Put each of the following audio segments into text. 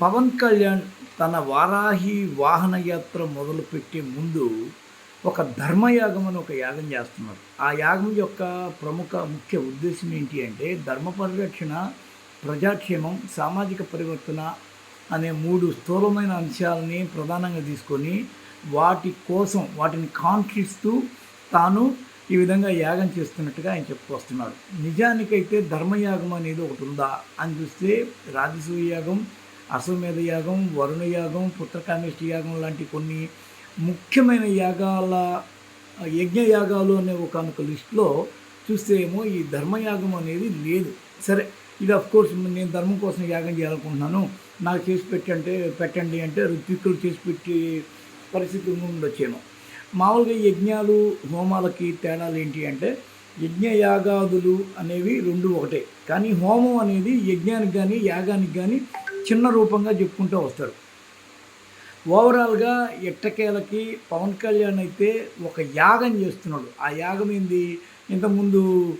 పవన్ కళ్యాణ్ తన వారాహి వాహన యాత్ర మొదలుపెట్టే ముందు ఒక ధర్మయాగం అని ఒక యాగం చేస్తున్నారు. ఆ యాగం యొక్క ప్రముఖ ముఖ్య ఉద్దేశం ఏంటి అంటే ధర్మ పరిరక్షణ ప్రజాక్షేమం సామాజిక పరివర్తన అనే మూడు స్థూలమైన అంశాలని ప్రధానంగా తీసుకొని వాటి కోసం వాటిని కాంక్షిస్తూ తాను ఈ విధంగా యాగం చేస్తున్నట్టుగా ఆయన చెప్పుకొస్తున్నాడు నిజానికైతే ధర్మయాగం అనేది ఒకటి ఉందా అని చూస్తే రాజసూయ యాగం అశ్వమేధ యాగం వరుణ యాగం పుత్రకామేష్టి యాగం లాంటి కొన్ని ముఖ్యమైన యాగాల యజ్ఞ యాగాలు అనే ఒకనొక లిస్టులో చూస్తే ఏమో ఈ ధర్మయాగం అనేది లేదు. సరే ఇది అఫ్ కోర్స్ నేను ధర్మం కోసం యాగం చేయాలనుకుంటున్నాను. నాకు చేసి పెట్టంటే పెట్టండి అంటే ఋత్విక్కులు చేసి పెట్టి పరిస్థితి ఉండొచ్చేమో మామూలుగా యజ్ఞాలు హోమాలకి తేడాలు ఏంటి అంటే యజ్ఞ యాగాదులు అనేవి రెండు ఒకటే. కానీ హోమం అనేది యజ్ఞానికి కానీ యాగానికి కానీ చిన్న రూపంగా చెప్పుకుంటూ వస్తారు. ఓవరాల్గా ఎట్టకేలకి పవన్ కళ్యాణ్ అయితే ఒక యాగం చేస్తున్నాడు. ఆ యాగం ఏంది? ఇంతకుముందు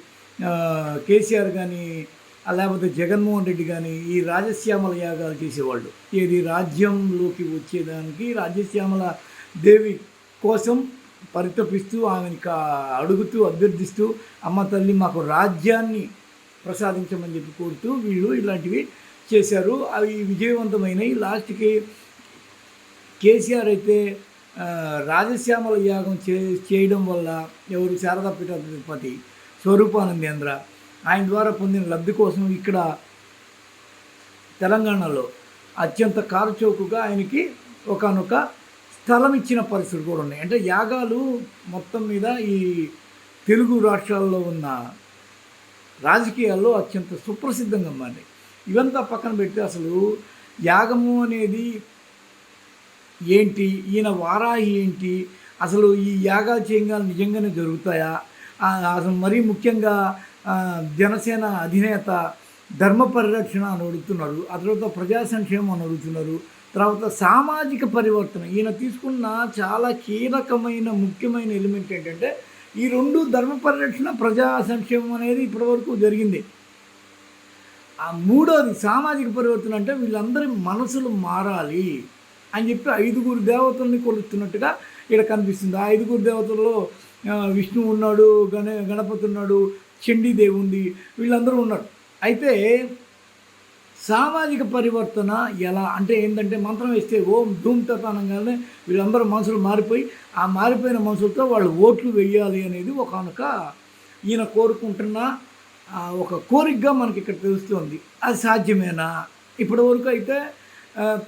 కేసీఆర్ కానీ లేకపోతే జగన్మోహన్ రెడ్డి కానీ ఈ రాజశ్యామల యాగాలు చేసేవాళ్ళు. ఏది? రాజ్యంలోకి వచ్చేదానికి రాజశ్యామల దేవి కోసం పరితపిస్తూ ఆమెని కా- అడుగుతూ అభ్యర్థిస్తూ అమ్మ తల్లి మాకు రాజ్యాన్ని ప్రసాదించమని చెప్పి కోరుతూ వీళ్ళు ఇలాంటివి చేశారు. అవి విజయవంతమైనవి లాస్ట్కి కేసీఆర్ అయితే రాజశ్యామల యాగం చే చేయడం వల్ల ఎవరు శారదా పీఠాధిపతి స్వరూపానందేంద్ర ఆయన ద్వారా పొందిన లబ్ధి కోసం ఇక్కడ తెలంగాణలో అత్యంత కారుచౌకగా ఆయనకి ఒకనొక స్థలం ఇచ్చిన పరిస్థితులు కూడా ఉన్నాయి. అంటే యాగాలు మొత్తం మీద ఈ తెలుగు రాష్ట్రాల్లో ఉన్న రాజకీయాల్లో అత్యంత సుప్రసిద్ధంగా మారినాయి ఇవంతా పక్కన పెడితే అసలు యాగము అనేది ఏంటి? ఈయన వారాహి ఏంటి? అసలు ఈ యాగాలు చేయగాలు నిజంగానే జరుగుతాయా? అసలు మరీ ముఖ్యంగా జనసేన అధినేత ధర్మ పరిరక్షణ అని అడుగుతున్నారు. ఆ తర్వాత ప్రజా సంక్షేమం అని అడుగుతున్నారు. తర్వాత సామాజిక పరివర్తన. ఈయన తీసుకున్న చాలా కీలకమైన ముఖ్యమైన ఎలిమెంట్ ఏంటంటే ఈ రెండు ధర్మ పరిరక్షణ ప్రజా సంక్షేమం అనేది ఇప్పటివరకు జరిగింది. ఆ మూడోది సామాజిక పరివర్తన అంటే వీళ్ళందరి మనసులు మారాలి అని చెప్పి ఐదుగురు దేవతల్ని కొలుస్తున్నట్టుగా ఇక్కడ కనిపిస్తుంది. ఆ ఐదుగురు దేవతల్లో విష్ణువు ఉన్నాడు గణ గణపతి ఉన్నాడు చండీదేవి ఉంది వీళ్ళందరూ ఉన్నారు. అయితే సామాజిక పరివర్తన ఎలా అంటే ఏంటంటే మంత్రం వేస్తే ఓం ధూమ్ అనగానే వీళ్ళందరూ మనసులు మారిపోయి ఆ మారిపోయిన మనసులతో వాళ్ళు ఓట్లు వేయాలి అనేది ఒకనొక ఈయన కోరుకుంటున్న ఒక కోరికగా మనకి ఇక్కడ తెలుస్తుంది. అది సాధ్యమేనా? ఇప్పటి వరకు అయితే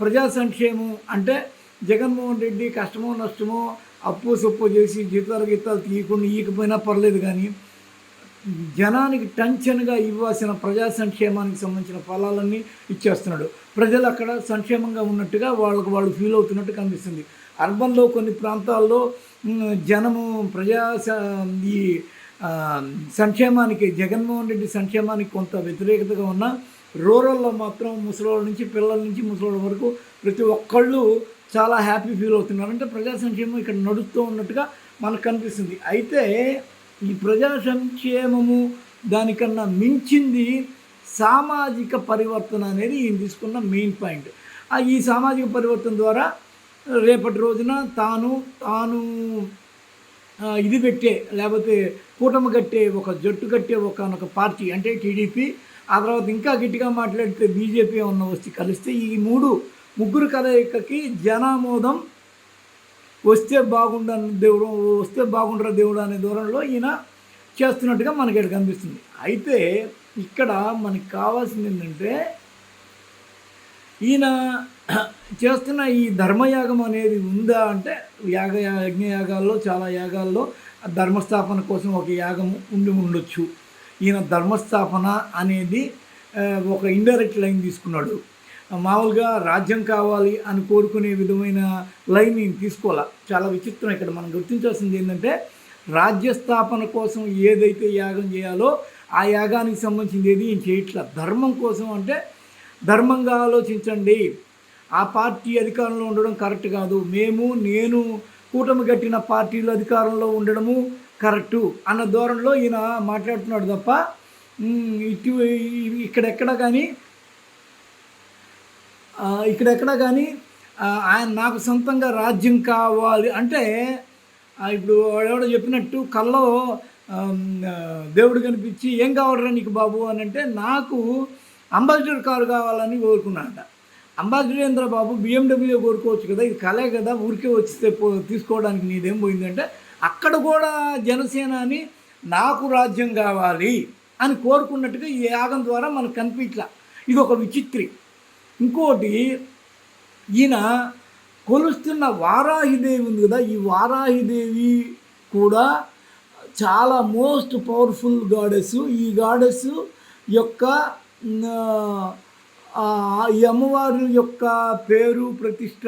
ప్రజా సంక్షేమం అంటే జగన్మోహన్ రెడ్డి కష్టమో నష్టమో అప్పు సొప్పు చేసి జీతాలు గీతాలు తీయకుండా ఈయకపోయినా పర్లేదు కానీ జనానికి టెన్షన్గా ఇవ్వాల్సిన ప్రజా సంక్షేమానికి సంబంధించిన ఫలాలన్నీ ఇచ్చేస్తున్నాడు. ప్రజలు అక్కడ సంక్షేమంగా ఉన్నట్టుగా వాళ్ళకు వాళ్ళు ఫీల్ అవుతున్నట్టు కనిపిస్తుంది. అర్బన్లో కొన్ని ప్రాంతాల్లో జనము ప్రజా ఈ సంక్షేమానికి జగన్మోహన్ రెడ్డి సంక్షేమానికి కొంత వ్యతిరేకతగా ఉన్న రూరల్లో మాత్రం ముసలోళ్ళ నుంచి పిల్లల నుంచి ముసలోళ్ళ వరకు ప్రతి ఒక్కళ్ళు చాలా హ్యాపీ ఫీల్ అవుతున్నారు. అంటే ప్రజా సంక్షేమం ఇక్కడ నడుస్తూ ఉన్నట్టుగా మనకు కనిపిస్తుంది. అయితే ఈ ప్రజా సంక్షేమము దానికన్నా మించింది సామాజిక పరివర్తన అనేది ఈయన తీసుకున్న మెయిన్ పాయింట్. ఈ సామాజిక పరివర్తన ద్వారా రేపటి రోజున తాను తాను ఇది పెట్టే లేకపోతే కూటమి కట్టే ఒక జట్టు కట్టే ఒక ఒక పార్టీ అంటే టీడీపీ. ఆ తర్వాత ఇంకా గట్టిగా మాట్లాడితే బీజేపీ ఉన్న వచ్చి కలిస్తే ఈ మూడు ముగ్గురు కలయికకి జనామోదం వస్తే బాగుండని దేవుడు వస్తే బాగుండరా దేవుడు అనే దూరంలో ఈయన చేస్తున్నట్టుగా మనకి ఇక్కడ కనిపిస్తుంది. అయితే ఇక్కడ మనకి కావాల్సింది ఏంటంటే ఈయన చేస్తున్న ఈ ధర్మయాగం అనేది ఉందా అంటే యాగ యజ్ఞయాగాల్లో చాలా యాగాల్లో ధర్మస్థాపన కోసం ఒక యాగం ఉండి ఉండొచ్చు. ఈయన ధర్మస్థాపన అనేది ఒక ఇండైరెక్ట్ లైన్ తీసుకున్నాడు. మామూలుగా రాజ్యం కావాలి అని కోరుకునే విధమైన లైన్ నేను తీసుకోవాలా. చాలా విచిత్రం ఇక్కడ మనం గుర్తించాల్సింది ఏంటంటే రాజ్య స్థాపన కోసం ఏదైతే యాగం చేయాలో ఆ యాగానికి సంబంధించింది ఏది ఏం చేయట్లా. ధర్మం కోసం అంటే ధర్మంగా ఆలోచించండి. ఆ పార్టీ అధికారంలో ఉండడం కరెక్ట్ కాదు. మేము నేను కూటమి కట్టిన పార్టీలు అధికారంలో ఉండడము కరెక్టు అన్న ధోరణిలో ఈయన మాట్లాడుతున్నాడు తప్ప ఇటు ఇక్కడెక్కడ కానీ ఇక్కడెక్కడ కానీ ఆయన నాకు సొంతంగా రాజ్యం కావాలి అంటే ఇప్పుడు ఎవడో చెప్పినట్టు కల్లో దేవుడు కనిపించి ఏం కావాలరా నీకు బాబు అని అంటే నాకు అంబాసిడర్ కారు కావాలని కోరుకున్నాడట. అంబాసిడర్ బాబు బిఎండబ్ల్యూ కోరుకోవచ్చు కదా ఇది కలే కదా ఊరికే వచ్చితే పో తీసుకోవడానికి నీదేం పోయిందంటే అక్కడ కూడా జనసేన అని నాకు రాజ్యం కావాలి అని కోరుకున్నట్టుగా ఈ యాగం ద్వారా మనకు కనిపించలా. ఇది ఒక విచిత్రి. ఇంకోటి ఈయన కొలుస్తున్న వారాహిదేవి ఉంది కదా ఈ వారాహిదేవి కూడా చాలా మోస్ట్ పవర్ఫుల్ గాడెస్. ఈ గాడెస్ యొక్క ఈ అమ్మవారి యొక్క పేరు ప్రతిష్ట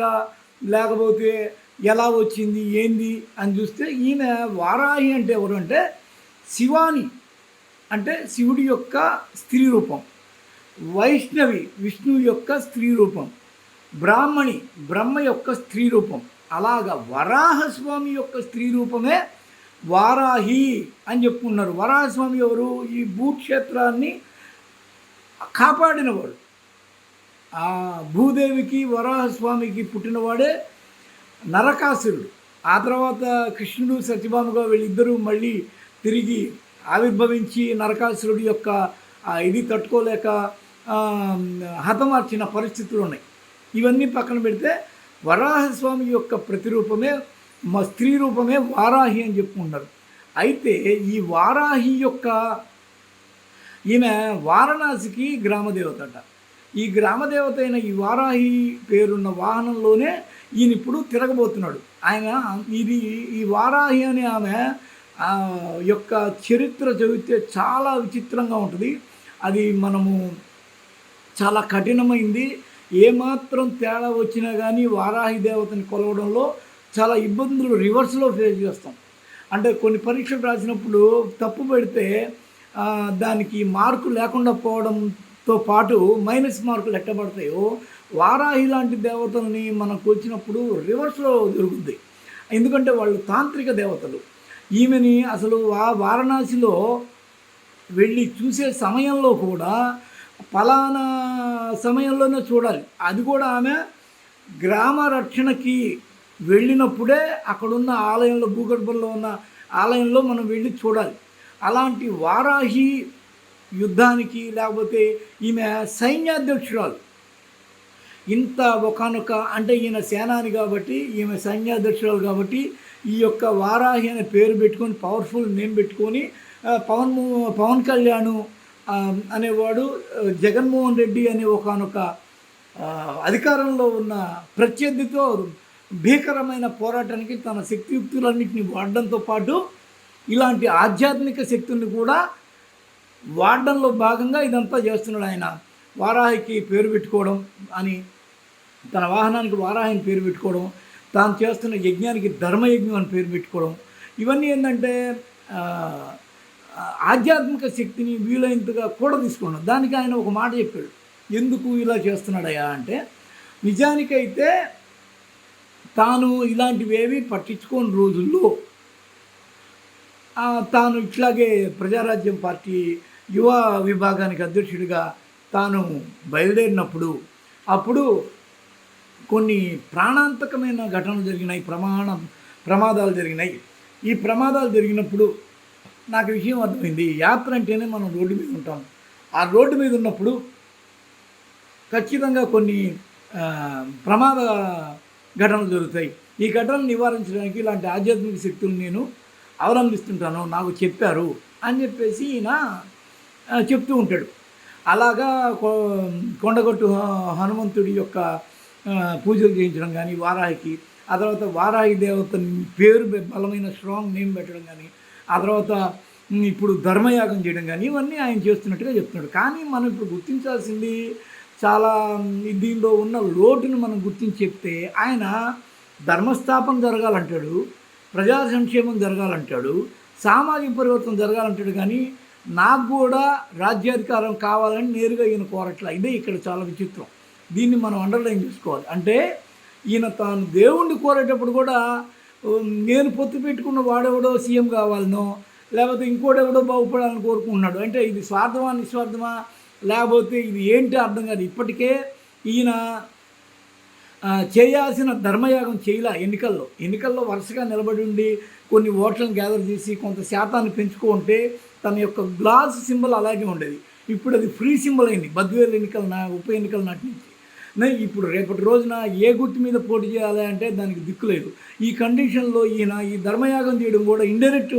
లేకపోతే ఎలా వచ్చింది ఏంది అని చూస్తే ఈయన వారాహి అంటే ఎవరు అంటే శివాని అంటే శివుడి యొక్క స్త్రీ రూపం. వైష్ణవి విష్ణువు యొక్క స్త్రీ రూపం. బ్రాహ్మణి బ్రహ్మ యొక్క స్త్రీ రూపం. అలాగా వరాహస్వామి యొక్క స్త్రీ రూపమే వారాహి అని చెప్పుకున్నారు. వరాహస్వామి ఎవరు? ఈ భూక్షేత్రాన్ని కాపాడినవాడు. ఆ భూదేవికి వరాహస్వామికి పుట్టినవాడే నరకాసురుడు. ఆ తర్వాత కృష్ణుడు సత్యభామగా వీళ్ళిద్దరూ మళ్ళీ తిరిగి ఆవిర్భవించి నరకాసురుడి యొక్క ఇది తట్టుకోలేక హతమార్చిన పరిస్థితులు ఉన్నాయి. ఇవన్నీ పక్కన పెడితే వరాహస్వామి యొక్క ప్రతిరూపమే మా స్త్రీ రూపమే వారాహి అని చెప్పుకుంటారు అయితే ఈ వారాహి యొక్క ఈమె వారణాసికి గ్రామదేవత అంట. ఈ గ్రామదేవత అయిన ఈ వారాహి పేరున్న వాహనంలోనే ఈయన ఇప్పుడు తిరగబోతున్నాడు. ఆయన ఇది ఈ వారాహి అనే ఆమె యొక్క చరిత్ర చదివితే చాలా విచిత్రంగా ఉంటుంది. అది మనము చాలా కఠినమైంది. ఏమాత్రం తేడా వచ్చినా కానీ వారాహి దేవతని కొలవడంలో చాలా ఇబ్బందులు రివర్స్లో ఫేస్ చేస్తాం. అంటే కొన్ని పరీక్షలు రాసినప్పుడు తప్పు పెడితే దానికి మార్కు లేకుండా పోవడం తో పాటు మైనస్ మార్కులు ఎట్టబడతాయో వారాహి లాంటి దేవతల్ని మనకు వచ్చినప్పుడు రివర్స్లో జరుగుద్ది. ఎందుకంటే వాళ్ళు తాంత్రిక దేవతలు. ఈమెని అసలు ఆ వారణాసిలో వెళ్ళి చూసే సమయంలో కూడా ఫలానా సమయంలోనే చూడాలి. అది కూడా ఆమె గ్రామ రక్షణకి వెళ్ళినప్పుడే అక్కడున్న ఆలయంలో భూగర్భంలో ఉన్న ఆలయంలో మనం వెళ్ళి చూడాలి. అలాంటి వారాహి యుద్ధానికి లేకపోతే ఈమె సైన్యాధ్యక్షురాలు. ఇంత ఒకనొక అంటే ఈయన సేనాని కాబట్టి ఈమె సైన్యాధ్యక్షురాలు కాబట్టి ఈ యొక్క వారాహి అనే పేరు పెట్టుకొని పవర్ఫుల్ నేమ్ పెట్టుకొని పవన్ పవన్ కళ్యాణ్ అనేవాడు జగన్మోహన్ రెడ్డి అనే ఒకనొక అధికారంలో ఉన్న ప్రత్యర్థితో భీకరమైన పోరాటానికి తన శక్తియుక్తులన్నింటినీ వాడడంతో పాటు ఇలాంటి ఆధ్యాత్మిక శక్తుల్ని కూడా వాడడంలో భాగంగా ఇదంతా చేస్తున్నాడు ఆయన. వారాహికి పేరు పెట్టుకోవడం అని తన వాహనానికి వారాహిని పేరు పెట్టుకోవడం తాను చేస్తున్న యజ్ఞానికి ధర్మయజ్ఞం అని పేరు పెట్టుకోవడం. ఇవన్నీ ఏంటంటే ఆధ్యాత్మిక శక్తిని వీలైనంతగా కూడా తీసుకోవడం. దానికి ఆయన ఒక మాట చెప్పాడు. ఎందుకు ఇలా చేస్తున్నాడయ్యా అంటే నిజానికైతే తాను ఇలాంటివేవి పట్టించుకోని రోజుల్లో తాను ఇట్లాగే ప్రజారాజ్యం పార్టీ యువ విభాగానికి అధ్యక్షుడిగా తాను బయలుదేరినప్పుడు అప్పుడు కొన్ని ప్రాణాంతకమైన ఘటనలు జరిగినాయి ప్రమాణం ప్రమాదాలు జరిగినాయి. ఈ ప్రమాదాలు జరిగినప్పుడు నాకు విషయం అర్థమైంది యాత్ర అంటేనే మనం రోడ్డు మీద ఉంటాం. ఆ రోడ్డు మీద ఉన్నప్పుడు ఖచ్చితంగా కొన్ని ప్రమాద ఘటనలు జరుగుతాయి. ఈ ఘటనలు నివారించడానికి ఇలాంటి ఆధ్యాత్మిక శక్తులు నేను అవలంబిస్తుంటాను నాకు చెప్పారు అని చెప్పేసి ఈయన చెప్తూ ఉంటాడు. అలాగా కొ- కొండగొట్టు హనుమంతుడి యొక్క పూజలు చేయించడం కానీ వారాహికి ఆ తర్వాత వారాహి దేవత పేరు బలమైన స్ట్రాంగ్ నేమ్ పెట్టడం కానీ ఆ తర్వాత ఇప్పుడు ధర్మయాగం చేయడం కానీ ఇవన్నీ ఆయన చేస్తున్నట్టుగా చెప్తున్నాడు. కానీ మనం ఇప్పుడు గుర్తించాల్సింది చాలా దీనిలో ఉన్న లోటును మనం గుర్తించి చెప్తే ఆయన ధర్మస్థాపన జరగాలంటాడు. ప్రజా సంక్షేమం జరగాలంటాడు సామాజిక పరివర్తన జరగాలంటాడు కానీ నాకు కూడా రాజ్యాధికారం కావాలని నేరుగా ఈయన కోరట్లా. ఇదే ఇక్కడ చాలా విచిత్రం. దీన్ని మనం అండర్లైన్ చేసుకోవాలి. అంటే ఈయన తాను దేవుణ్ణి కోరేటప్పుడు కూడా నేను పొత్తు పెట్టుకున్న వాడెవడో సీఎం కావాలనో లేకపోతే ఇంకోటెవడో బాగుపడాలని కోరుకుంటున్నాడు. అంటే ఇది స్వార్థమా నిస్వార్థమా లేకపోతే ఇది ఏంటి అర్థం కాదు. ఇప్పటికే ఈయన చేయాల్సిన ధర్మయాగం చేయలా ఎన్నికల్లో. ఎన్నికల్లో వరుసగా నిలబడి ఉండి కొన్ని ఓట్లను గ్యాదర్ చేసి కొంత శాతాన్ని పెంచుకుంటే తన యొక్క గ్లాస్ సింబల్ అలాగే ఉండేది. ఇప్పుడు అది ఫ్రీ సింబల్ అయింది. బద్వేలు ఎన్నికల నా ఉప ఎన్నికల నాటి నుంచి. ఇప్పుడు రేపటి రోజున ఏ గుర్తు మీద పోటీ చేయాలి అంటే దానికి దిక్కు లేదు. ఈ కండిషన్లో ఈయన ఈ ధర్మయాగం చేయడం కూడా ఇండైరెక్ట్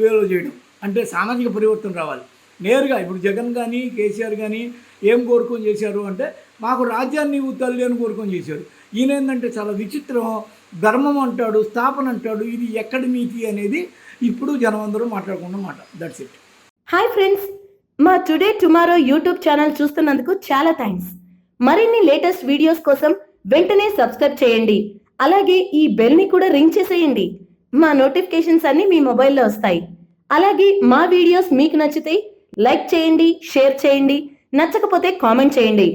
వేలో చేయడం. అంటే సామాజిక పరివర్తన రావాలి. నేరుగా ఇప్పుడు జగన్ కానీ కేసీఆర్ కానీ ఏం కోరుకొని చేశారు అంటే మాకు రాజ్యాన్ని తల్లి అని కోరుకొని చేశారు. ఈయన ఏంటంటే చాలా విచిత్రం ధర్మం అంటాడు స్థాపన అంటాడు ఇది ఎక్కడి నీతి అనేది ఇప్పుడు జనమందరూ అందరూ మాట్లాడుకున్న మాట. దట్స్ ఇట్ హాయ్ ఫ్రెండ్స్ మా టుడే టుమారో యూట్యూబ్ ఛానల్ చూస్తున్నందుకు చాలా థ్యాంక్స్ మరిన్ని లేటెస్ట్ వీడియోస్ కోసం వెంటనే సబ్స్క్రైబ్ చేయండి. అలాగే ఈ బెల్ని కూడా రింగ్ చేసేయండి. మా నోటిఫికేషన్స్ అన్నీ మీ మొబైల్లో వస్తాయి. అలాగే మా వీడియోస్ మీకు నచ్చితే లైక్ చేయండి షేర్ చేయండి నచ్చకపోతే కామెంట్ చేయండి.